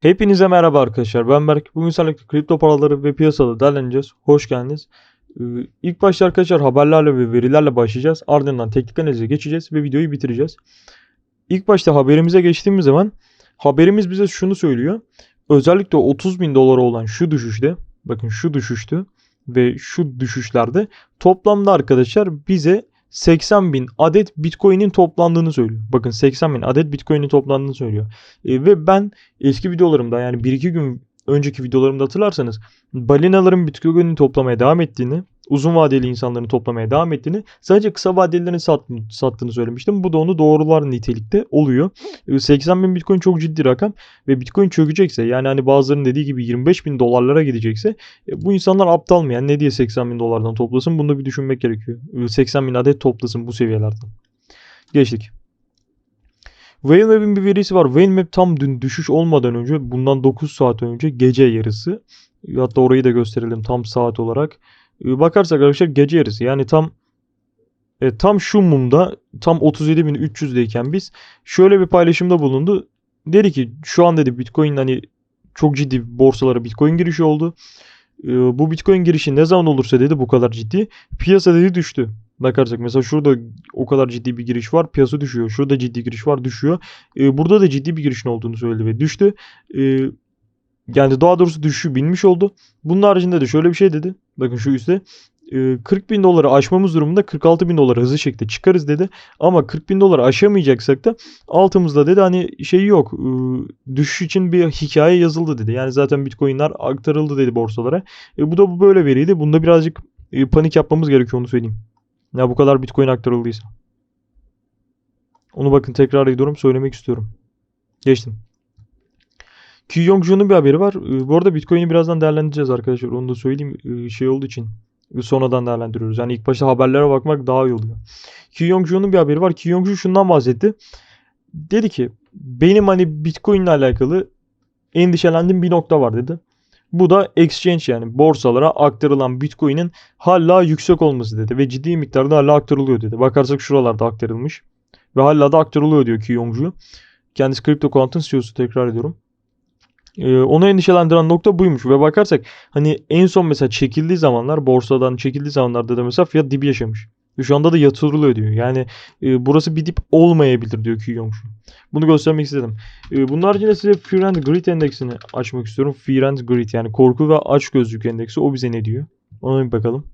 Hepinize merhaba arkadaşlar. Ben Berk. Bugün sizlerle kripto paraları ve piyasada değerleneceğiz. Hoş geldiniz. Ee, İlk başta arkadaşlar haberlerle ve verilerle başlayacağız. Ardından teknik analize geçeceğiz ve videoyu bitireceğiz. İlk başta haberimize geçtiğimiz zaman haberimiz bize şunu söylüyor. Özellikle 30 bin dolara olan şu düşüşte, bakın şu düşüştü ve şu düşüşlerde toplamda arkadaşlar bize 80 bin adet Bitcoin'in toplandığını söylüyor. Bakın 80 bin adet Bitcoin'in toplandığını söylüyor. E, ve ben eski videolarımda yani 1-2 gün önceki videolarımda hatırlarsanız balinaların Bitcoin'i toplamaya devam ettiğini, uzun vadeli insanların toplamaya devam ettiğini, sadece kısa vadelilerin sat, sattığını söylemiştim. Bu da onu doğrular nitelikte oluyor. E, 80 bin Bitcoin çok ciddi rakam ve Bitcoin çökecekse yani hani bazılarının dediği gibi 25 bin dolarlara gidecekse e, bu insanlar aptal mı? Yani ne diye 80 bin dolardan toplasın? Bunu da bir düşünmek gerekiyor. E, 80 bin adet toplasın bu seviyelerden. Geçtik. Waynemap'in bir verisi var. Waynemap tam dün düşüş olmadan önce bundan 9 saat önce gece yarısı. Hatta orayı da gösterelim tam saat olarak. Ee, Bakarsak arkadaşlar gece yarısı yani tam e, tam şu mumda tam 37.300'deyken biz şöyle bir paylaşımda bulundu. Dedi ki şu an dedi Bitcoin hani çok ciddi borsalara Bitcoin girişi oldu. Ee, bu Bitcoin girişi ne zaman olursa dedi bu kadar ciddi. Piyasa dedi düştü. Bakarsak mesela şurada o kadar ciddi bir giriş var piyasa düşüyor. Şurada ciddi giriş var düşüyor. Ee, burada da ciddi bir girişin olduğunu söyledi ve düştü. Ee, yani daha doğrusu düşüşü binmiş oldu. Bunun haricinde de şöyle bir şey dedi. Bakın şu üstte. Ee, 40 bin doları aşmamız durumunda 46 bin dolara hızlı şekilde çıkarız dedi. Ama 40 bin doları aşamayacaksak da altımızda dedi hani şey yok. E, düşüş için bir hikaye yazıldı dedi. Yani zaten bitcoinler aktarıldı dedi borsalara. E, bu da bu böyle veriydi. Bunda birazcık e, panik yapmamız gerekiyor onu söyleyeyim. Ya bu kadar bitcoin aktarıldıysa. Onu bakın tekrar ediyorum söylemek istiyorum. Geçtim. Ki Yong-joon'un bir haberi var. Ee, Bu arada Bitcoin'i birazdan değerlendireceğiz arkadaşlar. Onu da söyleyeyim ee, şey olduğu için. Ee, Sonradan değerlendiriyoruz. Yani ilk başta haberlere bakmak daha iyi oluyor. Ki bir haberi var. Ki Yong-joon şundan bahsetti. Dedi ki benim hani Bitcoin ile alakalı endişelendiğim bir nokta var dedi. Bu da exchange yani borsalara aktarılan Bitcoin'in hala yüksek olması dedi ve ciddi miktarda hala aktarılıyor dedi. Bakarsak şuralarda aktarılmış ve hala da aktarılıyor diyor ki Yongju. Kendisi CryptoQuant'ın CEO'su tekrar ediyorum. Ee, onu endişelendiren nokta buymuş ve bakarsak hani en son mesela çekildiği zamanlar borsadan çekildiği zamanlarda da mesela fiyat dibi yaşamış. Şu anda da yatırılıyor diyor. Yani e, burası bir dip olmayabilir diyor ki Yongju. Bunu göstermek istedim. E, bunun haricinde size Fear and Greed endeksini açmak istiyorum. Fear and Greed yani korku ve açgözlük endeksi o bize ne diyor? Ona bir bakalım.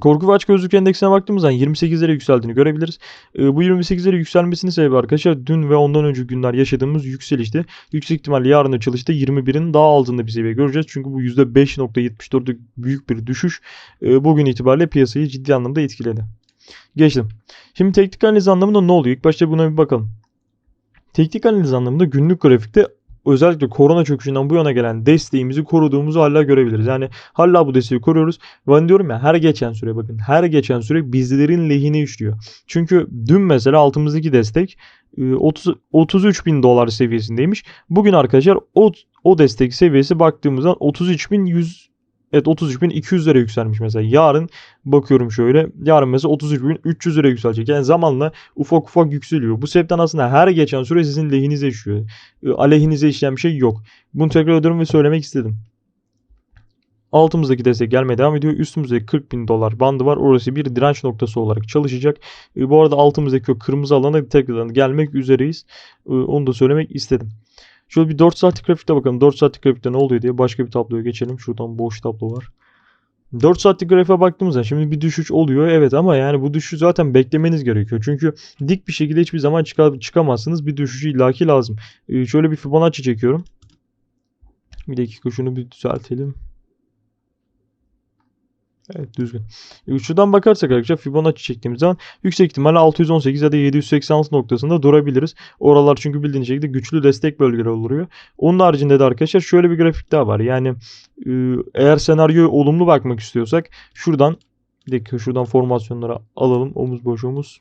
Korku ve açgözlük endeksine baktığımız zaman 28'lere yükseldiğini görebiliriz. Ee, bu 28'lere yükselmesinin sebebi arkadaşlar dün ve ondan önce günler yaşadığımız yükselişti. Yüksek ihtimalle yarın açılışta 21'in daha altında bir seviye göreceğiz. Çünkü bu %5.74'lük büyük bir düşüş e, bugün itibariyle piyasayı ciddi anlamda etkiledi. Geçtim. Şimdi teknik analiz anlamında ne oluyor? İlk başta buna bir bakalım. Teknik analiz anlamında günlük grafikte özellikle korona çöküşünden bu yana gelen desteğimizi koruduğumuzu hala görebiliriz. Yani hala bu desteği koruyoruz. Ben diyorum ya her geçen süre bakın her geçen süre bizlerin lehine işliyor. Çünkü dün mesela altımızdaki destek 30, 33 bin dolar seviyesindeymiş. Bugün arkadaşlar o, o destek seviyesi baktığımızda 33.100 Evet 33.200 lira yükselmiş mesela. Yarın bakıyorum şöyle. Yarın mesela 33.300 lira yükselecek. Yani zamanla ufak ufak yükseliyor. Bu sebepten aslında her geçen süre sizin lehinize işliyor. Aleyhinize işleyen bir şey yok. Bunu tekrar ediyorum ve söylemek istedim. Altımızdaki destek gelmeye devam ediyor. Üstümüzde 40 bin dolar bandı var. Orası bir direnç noktası olarak çalışacak. Bu arada altımızdaki o kırmızı alana tekrardan gelmek üzereyiz. Onu da söylemek istedim. Şöyle bir 4 saatlik grafikte bakalım. 4 saatlik grafikte ne oluyor diye başka bir tabloya geçelim. Şuradan boş tablo var. 4 saatlik grafiğe baktığımızda şimdi bir düşüş oluyor evet ama yani bu düşüşü zaten beklemeniz gerekiyor. Çünkü dik bir şekilde hiçbir zaman çıka, çıkamazsınız. Bir düşüşü illaki lazım. Ee, şöyle bir Fibonacci çekiyorum. Bir dakika şunu bir düzeltelim. Evet düzgün. E, Şuradan bakarsak arkadaşlar Fibonacci çektiğimiz zaman yüksek ihtimalle 618 ya da 786 noktasında durabiliriz. Oralar çünkü bildiğiniz şekilde güçlü destek bölgeleri oluyor. Onun haricinde de arkadaşlar şöyle bir grafik daha var. Yani e, eğer senaryoya olumlu bakmak istiyorsak şuradan bir dakika şuradan formasyonlara alalım. Omuz boş omuz.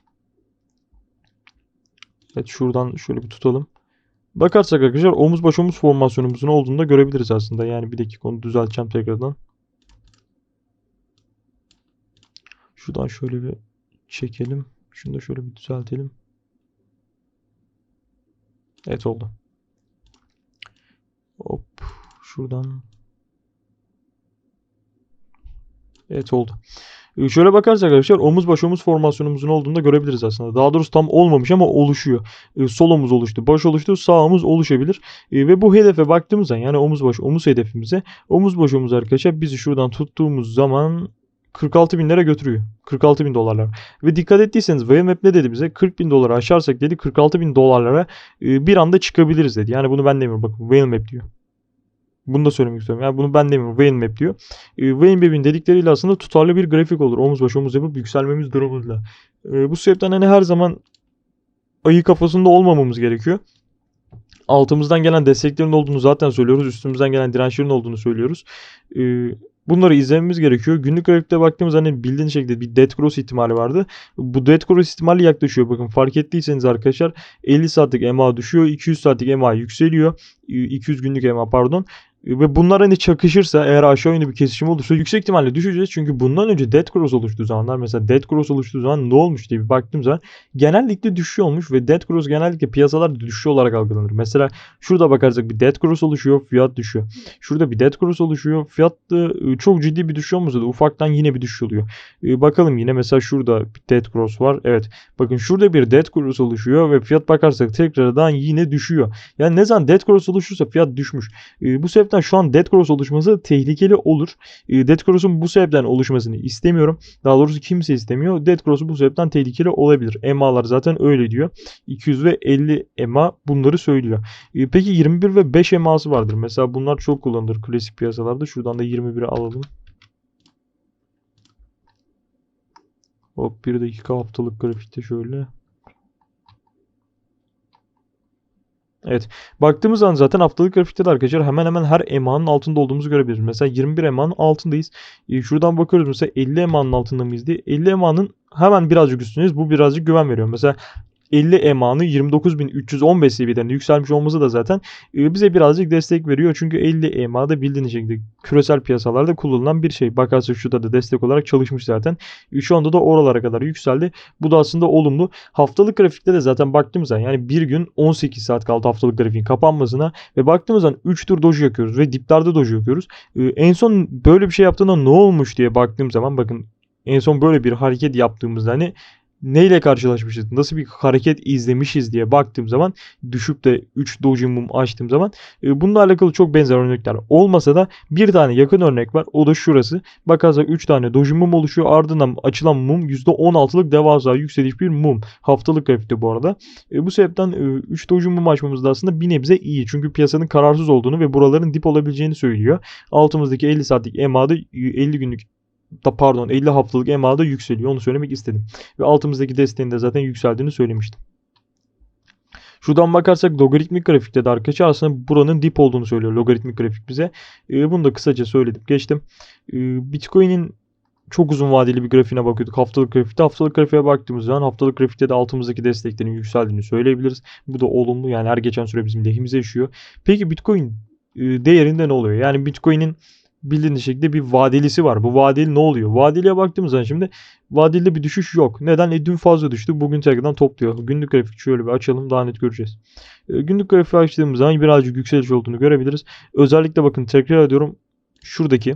Evet şuradan şöyle bir tutalım. Bakarsak arkadaşlar omuz baş omuz formasyonumuzun olduğunu da görebiliriz aslında. Yani bir dakika onu düzelteceğim tekrardan. Şuradan şöyle bir çekelim. Şunu da şöyle bir düzeltelim. Evet oldu. Hop şuradan. Evet oldu. Ee, Şöyle bakarsak arkadaşlar omuz baş omuz formasyonumuzun olduğunu da görebiliriz aslında. Daha doğrusu tam olmamış ama oluşuyor. Ee, Sol omuz oluştu, baş oluştu, sağ omuz oluşabilir. Ee, Ve bu hedefe baktığımız zaman yani omuz baş omuz hedefimize omuz baş omuz arkadaşlar bizi şuradan tuttuğumuz zaman 46 bin lira götürüyor. 46 bin dolarlar. Ve dikkat ettiyseniz Wayemap ne dedi bize? 40 bin doları aşarsak dedi 46 bin dolarlara e, bir anda çıkabiliriz dedi. Yani bunu ben demiyorum. Bakın Wayemap diyor. Bunu da söylemek istiyorum. Yani bunu ben demiyorum. Wayemap diyor. E, Wayemap'in dedikleriyle aslında tutarlı bir grafik olur. Omuz baş omuz yapıp yükselmemiz durumunda. E, bu sebepten hani her zaman ayı kafasında olmamamız gerekiyor. Altımızdan gelen desteklerin olduğunu zaten söylüyoruz. Üstümüzden gelen dirençlerin olduğunu söylüyoruz. E, bunları izlememiz gerekiyor. Günlük grafikte baktığımız hani bildiğiniz şekilde bir dead cross ihtimali vardı. Bu dead cross ihtimali yaklaşıyor. Bakın fark ettiyseniz arkadaşlar 50 saatlik EMA düşüyor. 200 saatlik EMA yükseliyor. 200 günlük EMA pardon. Ve bunlar hani çakışırsa eğer aşağı yönlü bir kesişim olursa yüksek ihtimalle düşeceğiz. Çünkü bundan önce Dead Cross oluştuğu zamanlar mesela Dead Cross oluştuğu zaman ne olmuş diye bir baktığım zaman genellikle düşüyor olmuş ve Dead Cross genellikle piyasalarda düşüyor olarak algılanır. Mesela şurada bakarsak bir Dead Cross oluşuyor fiyat düşüyor. Şurada bir Dead Cross oluşuyor fiyat da e, çok ciddi bir düşüş olmasa da ufaktan yine bir düşüş oluyor. E, bakalım yine mesela şurada bir Dead Cross var. Evet bakın şurada bir Dead Cross oluşuyor ve fiyat bakarsak tekrardan yine düşüyor. Yani ne zaman Dead Cross oluşursa fiyat düşmüş. E, bu sebepten şu an Dead Cross oluşması tehlikeli olur. E, Dead Cross'un bu sebepten oluşmasını istemiyorum. Daha doğrusu kimse istemiyor. Dead Cross'u bu sebepten tehlikeli olabilir. EMA'lar zaten öyle diyor. 200 ve 50 EMA bunları söylüyor. E, peki 21 ve 5 EMA'sı vardır. Mesela bunlar çok kullanılır klasik piyasalarda. Şuradan da 21'i alalım. Hop bir dakika haftalık grafikte şöyle. Evet. Baktığımız zaman zaten haftalık grafikte de arkadaşlar hemen hemen her EMA'nın altında olduğumuzu görebiliriz. Mesela 21 EMA'nın altındayız. Ee, şuradan bakıyoruz mesela 50 EMA'nın altında mıyız diye. 50 EMA'nın hemen birazcık üstündeyiz. Bu birazcık güven veriyor. Mesela 50 EMA'nı 29.315 seviyeden yükselmiş olması da zaten e, bize birazcık destek veriyor. Çünkü 50 EMA'da bildiğiniz şekilde küresel piyasalarda kullanılan bir şey. Bakarsak şurada da destek olarak çalışmış zaten. E, Şu anda da oralara kadar yükseldi. Bu da aslında olumlu. Haftalık grafikte de zaten baktığımız zaman yani bir gün 18 saat kaldı haftalık grafiğin kapanmasına ve baktığımız zaman 3 tur doji yakıyoruz ve diplerde doji yakıyoruz. E, En son böyle bir şey yaptığında ne olmuş diye baktığım zaman bakın en son böyle bir hareket yaptığımızda hani neyle karşılaşmışız, nasıl bir hareket izlemişiz diye baktığım zaman düşüp de 3 doji mum açtığım zaman e, bununla alakalı çok benzer örnekler olmasa da bir tane yakın örnek var. O da şurası. Bakarsak 3 tane doji mum oluşuyor. Ardından açılan mum %16'lık devasa yükseliş bir mum. Haftalık grafikte bu arada. E, bu sebepten 3 doji mum açmamız da aslında bir nebze iyi. Çünkü piyasanın kararsız olduğunu ve buraların dip olabileceğini söylüyor. Altımızdaki 50 saatlik EMA'da 50 günlük da pardon 50 haftalık EMA'da yükseliyor. Onu söylemek istedim. Ve altımızdaki desteğin de zaten yükseldiğini söylemiştim. Şuradan bakarsak logaritmik grafikte de arkadaşlar aslında buranın dip olduğunu söylüyor logaritmik grafik bize. Ee, bunu da kısaca söyledim geçtim. Ee, Bitcoin'in çok uzun vadeli bir grafiğine bakıyorduk haftalık grafikte. Haftalık grafiğe baktığımız zaman haftalık grafikte de altımızdaki desteklerin yükseldiğini söyleyebiliriz. Bu da olumlu yani her geçen süre bizim lehimize yaşıyor. Peki Bitcoin e, değerinde ne oluyor? Yani Bitcoin'in bildiğiniz şekilde bir vadelisi var. Bu vadeli ne oluyor? Vadeliye baktığımız zaman şimdi vadeli bir düşüş yok. Neden? E dün fazla düştü. Bugün tekrardan topluyor. Günlük grafik şöyle bir açalım. Daha net göreceğiz. E, günlük grafiği açtığımız zaman birazcık yükseliş olduğunu görebiliriz. Özellikle bakın tekrar ediyorum. Şuradaki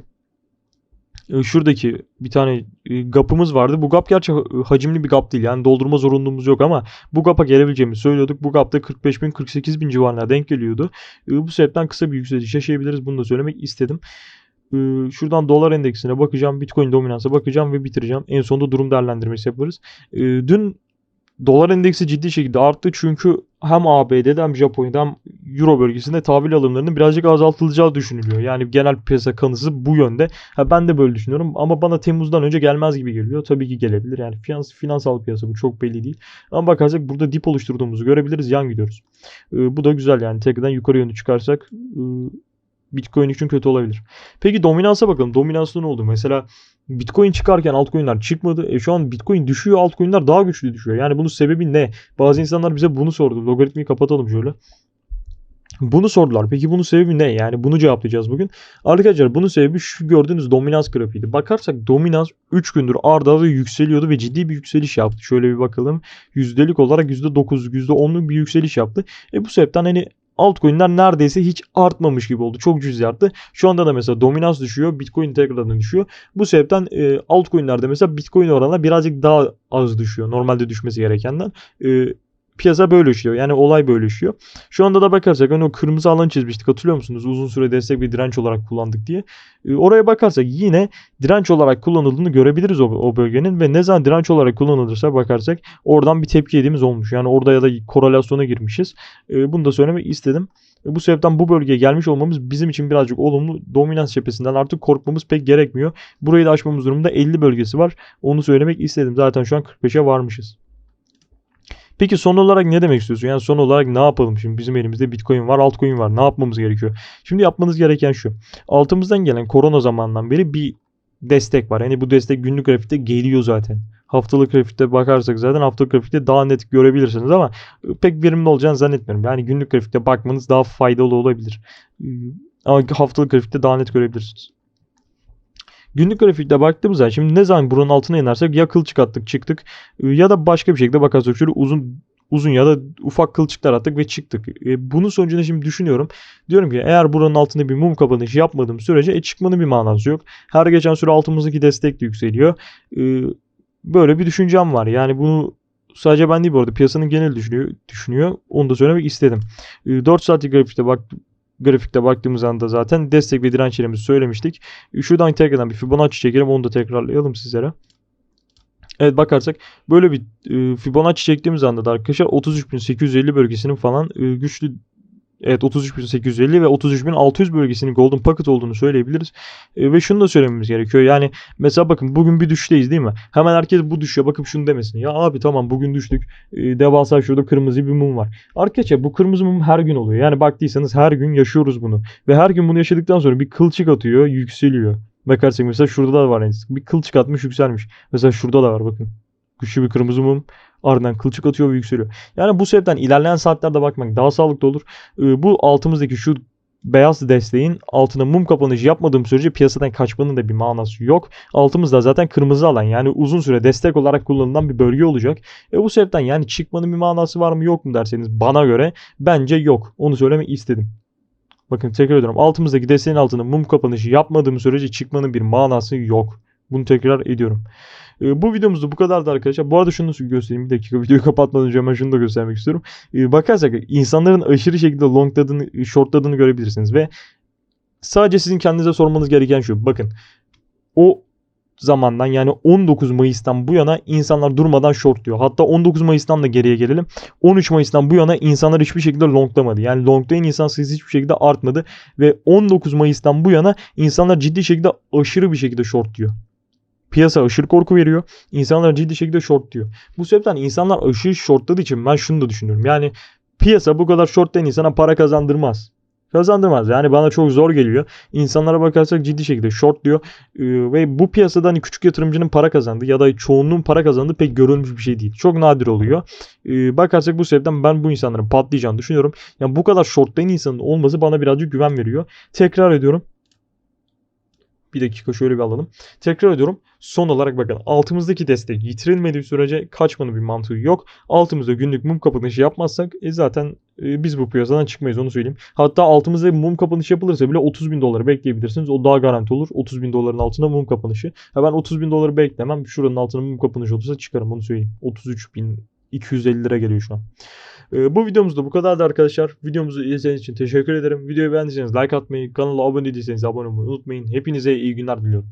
e, şuradaki bir tane e, gapımız vardı. Bu gap gerçi hacimli bir gap değil. Yani doldurma zorunluluğumuz yok ama bu gapa gelebileceğimizi söylüyorduk. Bu gapta 45 bin 48 bin civarına denk geliyordu. E, bu sebepten kısa bir yükseliş yaşayabiliriz. Bunu da söylemek istedim. Şuradan dolar endeksine bakacağım. Bitcoin dominansa bakacağım ve bitireceğim. En sonunda durum değerlendirmesi yaparız. Dün dolar endeksi ciddi şekilde arttı. Çünkü hem ABD'de hem Japonya'da hem Euro bölgesinde tahvil alımlarının birazcık azaltılacağı düşünülüyor. Yani genel piyasa kanısı bu yönde. Ha, ben de böyle düşünüyorum ama bana Temmuz'dan önce gelmez gibi geliyor. Tabii ki gelebilir. Yani finans, finansal piyasa bu çok belli değil. Ama bakarsak burada dip oluşturduğumuzu görebiliriz. Yan gidiyoruz. Ee, bu da güzel yani. Tekrardan yukarı yönlü çıkarsak e, Bitcoin için kötü olabilir. Peki dominansa bakalım. Dominansda ne oldu? Mesela Bitcoin çıkarken altcoin'ler çıkmadı. E şu an Bitcoin düşüyor, altcoin'ler daha güçlü düşüyor. Yani bunun sebebi ne? Bazı insanlar bize bunu sordu. Logaritmayı kapatalım şöyle. Bunu sordular. Peki bunun sebebi ne? Yani bunu cevaplayacağız bugün. Arkadaşlar bunun sebebi şu gördüğünüz dominans grafiğiydi. Bakarsak dominans 3 gündür arda arda yükseliyordu ve ciddi bir yükseliş yaptı. Şöyle bir bakalım. Yüzdelik olarak %9, %10'luk bir yükseliş yaptı. E bu sebepten hani altcoin'ler neredeyse hiç artmamış gibi oldu. Çok cüzi arttı. Şu anda da mesela dominans düşüyor. Bitcoin tekrardan düşüyor. Bu sebepten e, altcoin'lerde mesela Bitcoin oranla birazcık daha az düşüyor. Normalde düşmesi gerekenden. E, piyasa böyle işliyor. Yani olay böyle işliyor. Şu anda da bakarsak hani o kırmızı alan çizmiştik hatırlıyor musunuz? Uzun süre destek ve direnç olarak kullandık diye. E, oraya bakarsak yine direnç olarak kullanıldığını görebiliriz o, o bölgenin ve ne zaman direnç olarak kullanılırsa bakarsak oradan bir tepki yediğimiz olmuş. Yani orada ya da korelasyona girmişiz. E, bunu da söylemek istedim. E, bu sebepten bu bölgeye gelmiş olmamız bizim için birazcık olumlu. Dominans cephesinden artık korkmamız pek gerekmiyor. Burayı da aşmamız durumunda 50 bölgesi var. Onu söylemek istedim. Zaten şu an 45'e varmışız. Peki son olarak ne demek istiyorsun? Yani son olarak ne yapalım şimdi? Bizim elimizde Bitcoin var, altcoin var. Ne yapmamız gerekiyor? Şimdi yapmanız gereken şu. Altımızdan gelen korona zamanından beri bir destek var. Yani bu destek günlük grafikte geliyor zaten. Haftalık grafikte bakarsak zaten haftalık grafikte daha net görebilirsiniz ama pek verimli olacağını zannetmiyorum. Yani günlük grafikte bakmanız daha faydalı olabilir. Ama haftalık grafikte daha net görebilirsiniz. Günlük grafikte baktığımız zaman şimdi ne zaman buranın altına inersek ya kıl çıkarttık çıktık ya da başka bir şekilde bakarsak şöyle uzun uzun ya da ufak kılçıklar attık ve çıktık. E, bunun sonucunda şimdi düşünüyorum. Diyorum ki eğer buranın altında bir mum kapanışı yapmadığım sürece e, çıkmanın bir manası yok. Her geçen süre altımızdaki destek de yükseliyor. E, böyle bir düşüncem var. Yani bunu sadece ben değil bu arada piyasanın genel düşünüyor. düşünüyor. Onu da söylemek istedim. E, 4 saatlik grafikte bak grafikte baktığımız anda zaten destek ve direnç yerimizi söylemiştik. Şuradan tekrardan bir Fibonacci çekelim onu da tekrarlayalım sizlere. Evet bakarsak böyle bir e, Fibonacci çektiğimiz anda da arkadaşlar 33.850 bölgesinin falan e, güçlü Evet 33.850 ve 33.600 bölgesinin golden pocket olduğunu söyleyebiliriz. E, ve şunu da söylememiz gerekiyor. Yani mesela bakın bugün bir düşteyiz değil mi? Hemen herkes bu düşüşe bakıp şunu demesin. Ya abi tamam bugün düştük. E, devasa şurada kırmızı bir mum var. Arkadaşlar bu kırmızı mum her gün oluyor. Yani baktıysanız her gün yaşıyoruz bunu. Ve her gün bunu yaşadıktan sonra bir kılçık atıyor, yükseliyor. Bakarsak mesela şurada da var. Bir kılçık atmış yükselmiş. Mesela şurada da var bakın. Güçlü bir kırmızı mum. Ardından kılçık atıyor ve yükseliyor. Yani bu sebepten ilerleyen saatlerde bakmak daha sağlıklı olur. Ee, bu altımızdaki şu beyaz desteğin altına mum kapanışı yapmadığım sürece piyasadan kaçmanın da bir manası yok. Altımızda zaten kırmızı alan yani uzun süre destek olarak kullanılan bir bölge olacak. E bu sebepten yani çıkmanın bir manası var mı yok mu derseniz bana göre bence yok. Onu söylemek istedim. Bakın tekrar ediyorum. Altımızdaki desteğin altına mum kapanışı yapmadığım sürece çıkmanın bir manası yok. Bunu tekrar ediyorum. E, bu videomuzda bu kadardı arkadaşlar. Bu arada şunu göstereyim. Bir dakika videoyu kapatmadan önce hemen şunu da göstermek istiyorum. E, bakarsak insanların aşırı şekilde longladığını, shortladığını görebilirsiniz. Ve sadece sizin kendinize sormanız gereken şu. Bakın o zamandan yani 19 Mayıs'tan bu yana insanlar durmadan short diyor. Hatta 19 Mayıs'tan da geriye gelelim. 13 Mayıs'tan bu yana insanlar hiçbir şekilde longlamadı. Yani longlayan insan sayısı hiçbir şekilde artmadı. Ve 19 Mayıs'tan bu yana insanlar ciddi şekilde aşırı bir şekilde short diyor. Piyasa aşırı korku veriyor. İnsanlar ciddi şekilde short diyor. Bu sebepten insanlar aşırı shortladığı için ben şunu da düşünüyorum. Yani piyasa bu kadar shortlayan insana para kazandırmaz. Kazandırmaz. Yani bana çok zor geliyor. İnsanlara bakarsak ciddi şekilde short diyor. Ee, ve bu piyasada hani küçük yatırımcının para kazandığı ya da çoğunluğun para kazandığı pek görülmüş bir şey değil. Çok nadir oluyor. Ee, bakarsak bu sebepten ben bu insanların patlayacağını düşünüyorum. Yani bu kadar shortlayan insanın olması bana birazcık güven veriyor. Tekrar ediyorum. Bir dakika şöyle bir alalım. Tekrar ediyorum. Son olarak bakın altımızdaki destek yitirilmediği sürece kaçmanın bir mantığı yok. Altımızda günlük mum kapanışı yapmazsak e zaten e, biz bu piyasadan çıkmayız onu söyleyeyim. Hatta altımızda mum kapanışı yapılırsa bile 30 bin doları bekleyebilirsiniz. O daha garanti olur. 30 bin doların altında mum kapanışı. Ha ben 30 bin doları beklemem. Şuranın altında mum kapanışı olursa çıkarım onu söyleyeyim. 33 bin 250 lira geliyor şu an. Ee, bu videomuz da bu kadardı arkadaşlar. Videomuzu izlediğiniz için teşekkür ederim. Videoyu beğendiyseniz like atmayı, kanala abone değilseniz abone olmayı unutmayın. Hepinize iyi günler diliyorum.